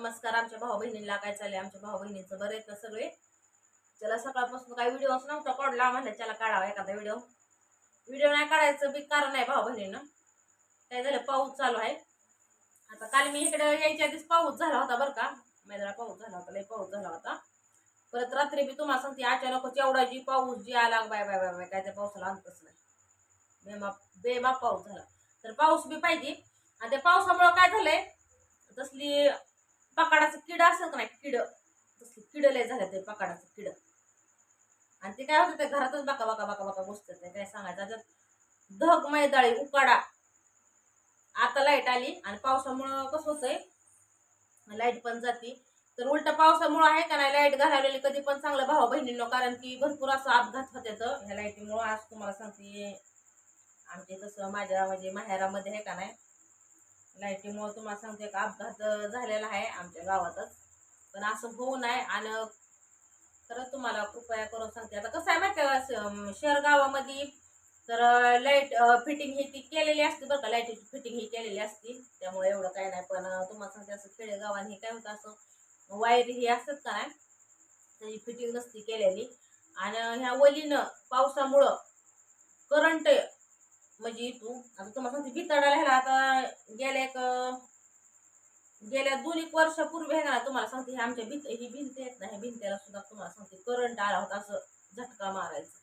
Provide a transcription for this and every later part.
नमस्कार आमच्या भाऊ बहिणीला काय चालले आमच्या भाऊ बहिणीचं बरं आहेत ना सगळे? त्याला सकाळपासून काही व्हिडिओ नव्हता पडला म्हणलं त्याला काढावा एखादा व्हिडिओ व्हिडिओ नाही काढायचं बी कारण आहे भाऊ बहिणीनं काय झालं? पाऊस चालू आहे. आता काल मी इकडे यायच्या आधीच पाऊस झाला होता बरं का. मैदाना पाऊस झाला होता लय पाऊस झाला होता. परत रात्री बी तुम्हाला सांगते अचानक एवढा जी पाऊस जी आला बाय बाय बाय बाय काय त्या पावसाला अंतच नाही. बेमा बेमा पाऊस झाला. तर पाऊस बी पाहिजे. आणि त्या पावसामुळं काय झालंय? तसली पकाडाचं किड असं का नाही? किड. तसली किड लय झालं ते पकाडाचं किड. आणि ते काय होतं ते घरातच बाका बाका बाका बाका बसतात. नाही काय सांगायचं आता धग मैदाळी उकाडा. आता लाइट आली आणि पावसामुळं कसं होतंय? लाइट पण जाती. तर उलट पावसामुळं आहे का नाही लाइट घालवलेली कधी पण चांगलं भाऊ बहिणींनो कारण की भरपूर असं अपघात होते तर. ह्या लाईटीमुळं आज तुम्हाला सांगते. आमचे तसं माझ्या म्हणजे माहेरामध्ये आहे का नाही लाईटीमुळं तुम्हाला सांगते एक अपघात झालेला आहे आमच्या गावातच. पण असं होऊ नये आणि खरं तुम्हाला कृपया करून सांगते. आता कसं आहे माहिती आहे का शहर गावामध्ये तर लाइट फिटिंग ही ती केलेली असते बरं का लाईटीची फिटिंग ही केलेली असते. त्यामुळे एवढं काय नाही पण तुम्हाला सांगते असं खेडेगावाने हे काय होतं असं वायर ही असतात का नाही त्याची फिटिंग नसती केलेली. आणि ह्या वलीनं पावसामुळं करंट म्हणजे तू आता तुम्हाला सांगते भिताडाला ह्याला आता गेल्या एक गेल्या दोन एक वर्षापूर्वी हे ना तुम्हाला सांगते हे आमच्या भिंत ही भिंत आहेत ना ह्या भिंतीला सुद्धा तुम्हाला सांगते करंट आला होता असं झटका मारायचा.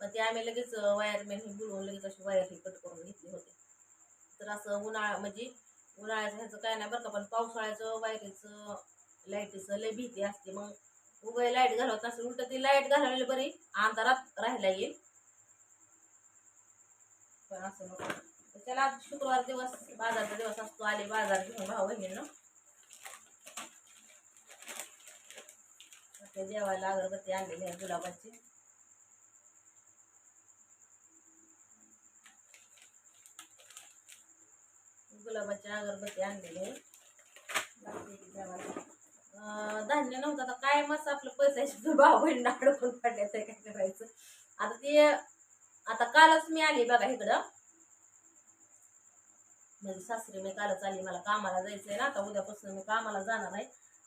पण ते आम्ही लगेच वायरमॅन हे बोलवून लगेच अशी वायर ही कट करून घेतली होती. तर असं उन्हाळा म्हणजे उन्हाळ्याचं ह्याचं काय नाही बरं का पण पावसाळ्याचं वायरीचं लाईटीचं लय भीती असते. मग उभे लाइट घालवत असेल उलट ती लाइट घालवलेली बरी अंधारात राहायला येईल. पण असं नको. त्याला आज शुक्रवार दिवस बाजारचा दिवस असतो आले बाजार घेऊन भाऊ बहिणीनं. ते देवाला अगरबत्ती आणलेली आहे गुलाबाची. गुलाबाची अगरबत्ती आणलेली आहे. अं, धान्य नव्हतं आता काय मस्त आपलं पैसा भाऊ बहिणी अडकून पडल्याचं काय करायचं? आता ते आता कालच मी आली बघा इकडं. म्हणजे सासरी मी कालच आली मला कामाला जायचंय ना आता उद्यापासून मी कामाला जाणार आहे.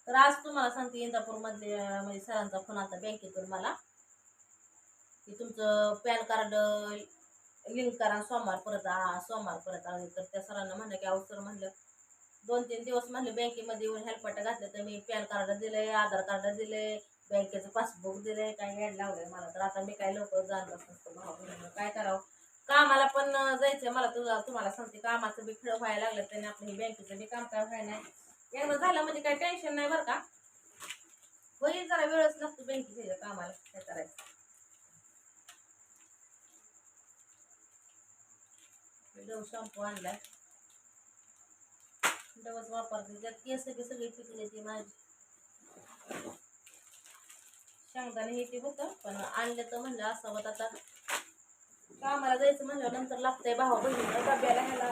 तर आज तुम्हाला सांगते इंदापूर मधले म्हणजे सरांचा फोन आता बँकेतून मला. की तुमचं पॅन कार्ड लिंक करा सोमवार परत आ सोमवार परत. आले तर त्या सरांना म्हणलं की अवसर म्हणलं दोन तीन दिवस म्हणले बँकेमध्ये येऊन हेल्पट घातलं तर मी पॅन कार्ड दिलंय आधार कार्ड दिलंय बँकेचं पासबुक दिलंय काय ॲड लावलंय मला. तर आता मी काय लवकर जाणार नसतं भाऊ काय करावं? कामाला पण जायचंय मला तुझा. तुम्हाला सांगते कामाचं बी खेळ व्हायला लागलं त्याने आपलं हे बँकेचं बी काम काय व्हायला नाही. एकदा झालं म्हणजे काय टेन्शन नाही बरं का? होईल जरा वेळच लागतो बँकेच्या कामाला काय करायचं? डव शॅम्पू आणलाय. डवच वापरते. त्यात केस बी सगळी पिकले ती माझी. शेंगदाणे हे ते होतं पण आणलं तर म्हणलं असावं आता कामाला जायचं म्हणलं नंतर लागतंय भाऊ बहिणीला डब्याला ह्याला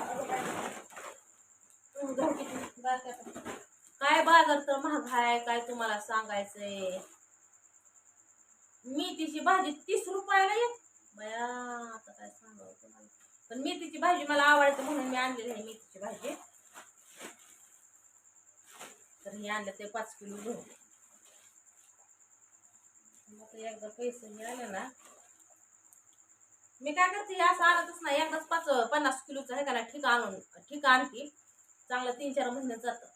काय? बाजार तर महाग आहे काय तुम्हाला सांगायचंय? मेथीची भाजी तीस रुपयाला येत बया आता काय सांगावं तुम्हाला? पण मेथीची भाजी मला आवडते म्हणून मी आणलेली आहे मेथीची भाजी. तर हे आणलं ते पाच किलो घेऊन मग एकदा पैसे मिळाले ना मी काय करते असं आणतच नाही. एकदाच पाच पन्नास किलोचं आहे का ना ठीक आणून ठीक आणते. चांगलं तीन चार महिने जातं.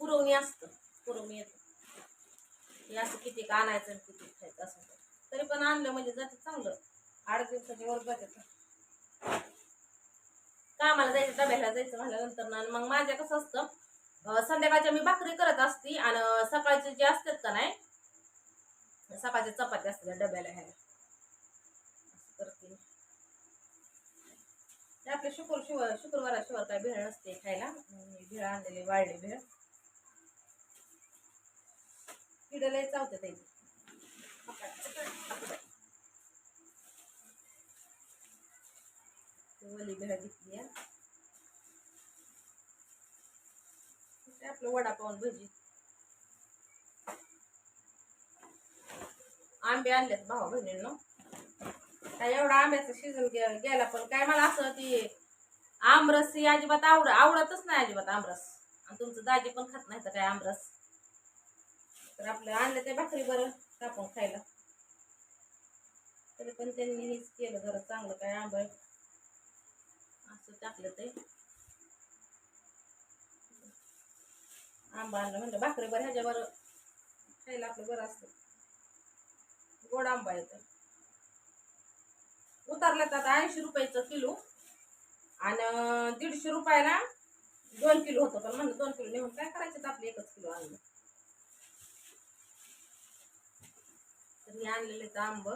पुरवणी असतं पुरवणी येतं. हे असं किती का आणायचं किती खायचं असं. तरी पण आणलं म्हणजे जाते चांगलं. आठ दिवसाच्या वर जाते कामाला जायचं डब्याला जायचं म्हणल्यानंतर ना आणि मग माझ्या कसं असतं संध्याकाळच्या मी भाकरी करत असते आणि सकाळचे जे असतात का नाही सकाळच्या चपात्या असतात डब्याला ह्याला. असं करते. आपल्या शुक्र शिव शुक्रवाराशिवाय काय भेळ नसते खायला. भेळ आणलेली वाळली भेळ. किडलंय चावते ते वली भेळ घेतली आपलं वडापाव भजी. आंबे आणलेत भाऊ बहिणींनो. काय एवढा आंब्याचं सीझन गेला पण काय मला असं ती आमरस ही अजिबात आवड आवडतच नाही अजिबात आमरस. आणि तुमचं दाजी पण खात नाही तर काय आमरस? तर आपलं आणलं ते भाकरी बरं कापून खायला. तरी पण त्यांनी हेच केलं जरा चांगलं काय आंबळ असं टाकलं ते. आंबा आणलं म्हणलं भाकरी बरं ह्याच्या बरं खायला आपलं बरं असतं. गोड आंबा येत उतरल्यात आता ऐंशी रुपयाचं किलो. आणि दीडशे रुपयाला दोन किलो होतं पण म्हणलं दोन किलो नेऊन काय करायचं तर एकच किलो आणलं तर हे आणलेले तर आंब.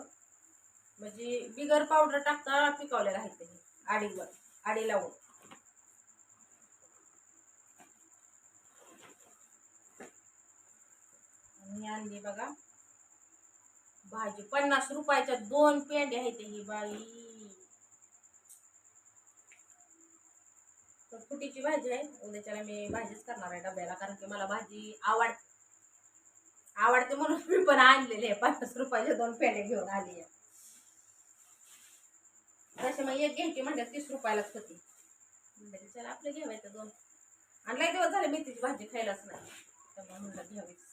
म्हणजे बिगर पावडर टाकता पिकवलेलं आहे ते. आडीवर आडी लावून. मी आणली बघा. भाजी पन्नास रुपयाच्या दोन पेंड्या आहेत ही बाई. तर फुटीची भाजी आहे उद्याच्याला मी भाजीच करणार आहे डब्याला कारण की मला भाजी आवड आवडते म्हणून मी पण आणलेली आहे पन्नास रुपयाचे दोन पेंडे घेऊन आली आहे. तसे मग एक घ्यायची म्हणजे तीस रुपयालाच होती. म्हणजे चला आपलं घ्यावायचं दोन. आणि लय दिवस झाले मेथीची भाजी खायलाच नाही. त्यामुळे म्हणलं घ्यावीच.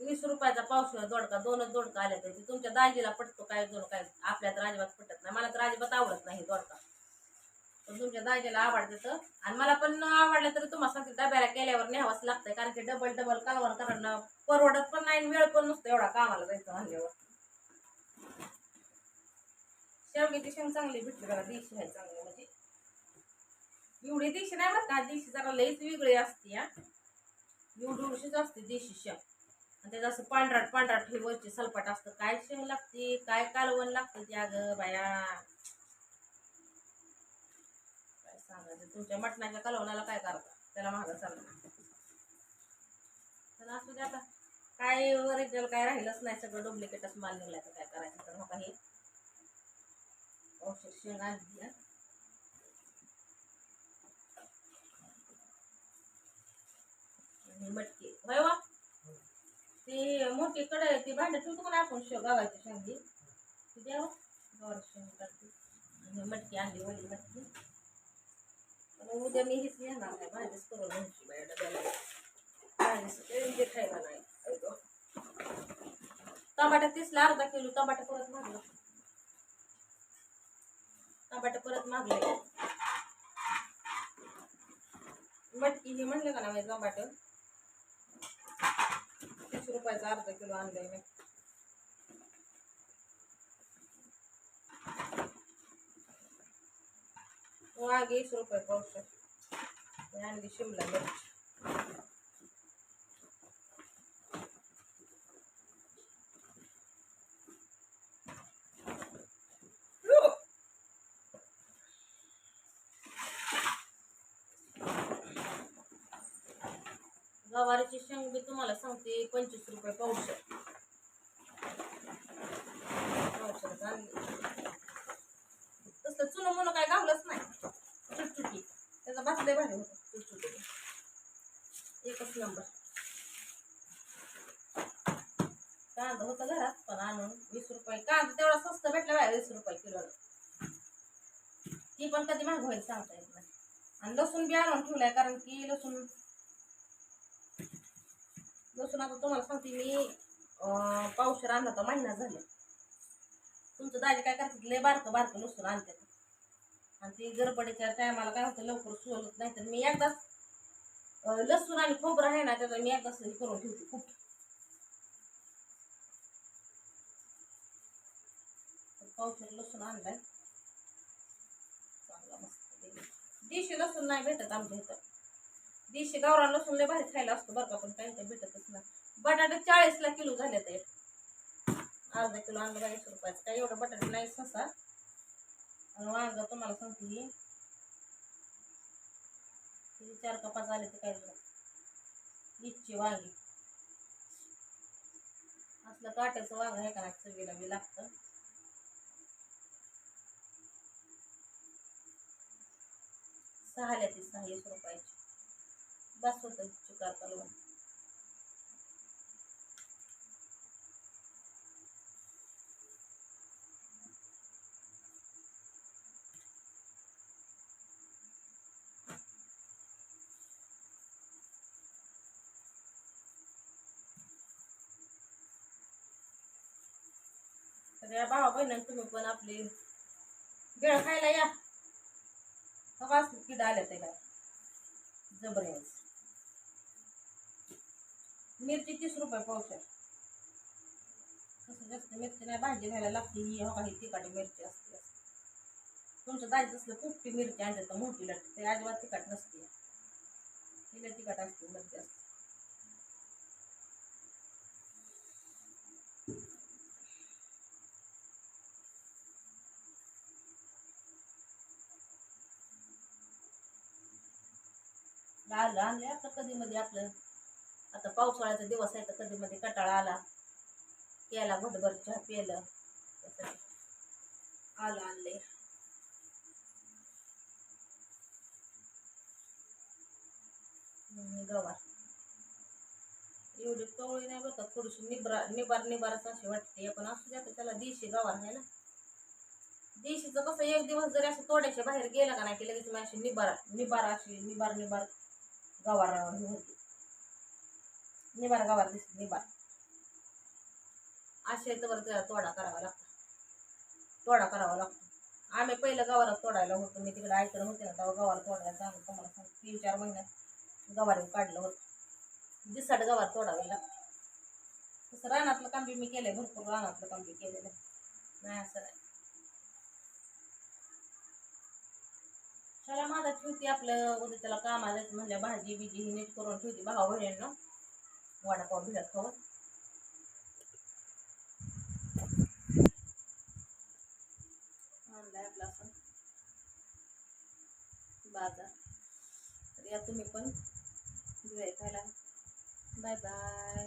वीस रुपयाचा पावसाळा दोडका दोनच दोडका आल्या तरी तुमच्या दाजीला पटतो काय दोन काय आपल्या तर अजिबात पटत नाही. मला तर अजिबात आवडत नाही दोडका. पण तुमच्या दाजीला आवडते तर. आणि मला पण आवडलं तरी तुम्हाला सांगते डब्याला केल्यावर न्यावंच लागतंय. कारण की डबल डबल कालवण करणं परवडत पण नाही वेळ पण नसतो एवढा कामाला जायचं म्हणल्यावर. शेवग्याची शेंग चांगली भेटली बघा देशी आहे चांगली म्हणजे. एवढी देशी नाही बरं का देशी जरा लईच वेगळी असते या एवढी असते देशी शेंग आणि त्याचं असं पांढराट पांढराट हे वरची सलपाट असतं. काय शेंग लागते? काय कालवण लागतं ते अगं बाया? काय सांगायचं? तुमच्या मटणाच्या कालवणाला काय करता? त्याला महाग चालणार पण असू दे आता. काय ओरिजिनल काय राहिलंच नाही. सगळं डुप्लिकेटच माल निघलाय तर काय करायचं? तर मग हे औषध शेण आणली हा. आणि मटकी. होय वा? ती मोठी कढई ती भांडं ठेवतो पण आपण शेव गावाची शेंगी ती द्यावं हो, गावाची शेंग काढते आणि मटकी आणली वली मटकी. उद्या मी हेच येणार नाही भाजीच करून घ्यायची बाया डब्याला भाजीच ते खायला नाही. टमाटा तीसला अर्धा किलो टमाटा परत मागला. टमाटा परत मागले. मटकी हे म्हणलं का ना माझं टमाटर? दोनशे रुपयाचा अर्धा किलो आणलाय मी. वाघ वीस रुपये पावशे आणली शिमला मिरची. गवारीची तुम्हाला सांगते पंचवीस रुपये पावशे पावशेच तसलं चुनं मुलं काय गावलंच नाही. चुटचुटी. त्याचा भात भारी होतं चुटचुटी. एकच नंबर. कांदा होता घरात पण आणून वीस रुपये. कांदा तेवढा स्वस्त भेटला बाहेर वीस रुपये किलोला. ती पण कधी महाग होईल सांगता येत नाही. आणि लसूण बी आणून ठेवलाय कारण की लसूण लसूण आता तुम्हाला सांगते मी पावशेर आणला तर महिना झाला. तुमचं दाजी काय करतात लय बारकं बारकं लसूण आणतात. आणि ते गरबडीच्या टायमाला काय होतं लवकर सोलत नाही तर मी एकदाच लसूण आणि खोबरं आहे ना त्याचा मी एकदाच हे करून ठेवते खूप. पावशेर लसूण आणलाय. चांगला मस्त देशी लसूण नाही भेटत आमच्या इथं. देशी गावरान लसूण लय भारी खायला असतो बरं का पण काही काही भेटतच नाही. बटाटे चाळीसला किलो झाले ते. अर्धा किलो आणलं बावीस रुपयाचं. काय एवढं बटाटे नाही ससा आणि वांग तुम्हाला सांगते ही चार का पाच आले ते काय इच्छी वांगी. असलं काट्याचं वाघ आहे का नाही चवीला बी लागतं. सहा ती सहा रुपयाची. चुकार सगळ्या भावा बहिणी तुम्ही पण आपली गेळ खायला या. हवास किडा आल्या ते काय यायचं मिरची तीस रुपये पावशेर जास्त भाजी घ्यायला लागते ही हो। तिखट मिरची. दाजी तर ते तिखट तिखट असते मिरची असते आलं आणले आता कधी मध्ये आपलं आता पावसाळ्याचा दिवस आहे तर कधी मध्ये कटाळा आला. केला घटभर चहा प्यायला आलं आणले गवार. एवढी कवळी नाही बघा थोडीशी निबरा निबार निबारच अशी वाटते. पण असू द्या त्याला देशी गवार आहे ना. देशीचं कसं एक दिवस जरी असं तोड्याच्या बाहेर गेलं का नाही की लगेच मी अशी निबार निबार अशी निबार निबार गवार होती. निबार गवार दिसते निबार असे तर त्याला तोडा करावा लागतो. तोडा करावा लागतो. आम्ही पहिलं गवारात तोडायला होतो. मी तिकडे ऐकलं होते ना तेव्हा गवार तोडायला चांगलं तुम्हाला सांग तीन चार महिन्यात गवार काढलं होतं. दिसाट गवार तोडावे लागतं. तसं रानातलं काम बी मी केलंय भरपूर रानातलं काम बी केलेलं नाही असं नाही. चला माझा ठेवते आपलं. उद्या त्याला कामाला म्हणल्या भाजी बिजी ही नीट करून ठेवते. भावा बहिणींना वडापाव भिडत खावत आणलाय आपला असं बाजार तर या तुम्ही पण भेळ खायला बाय बाय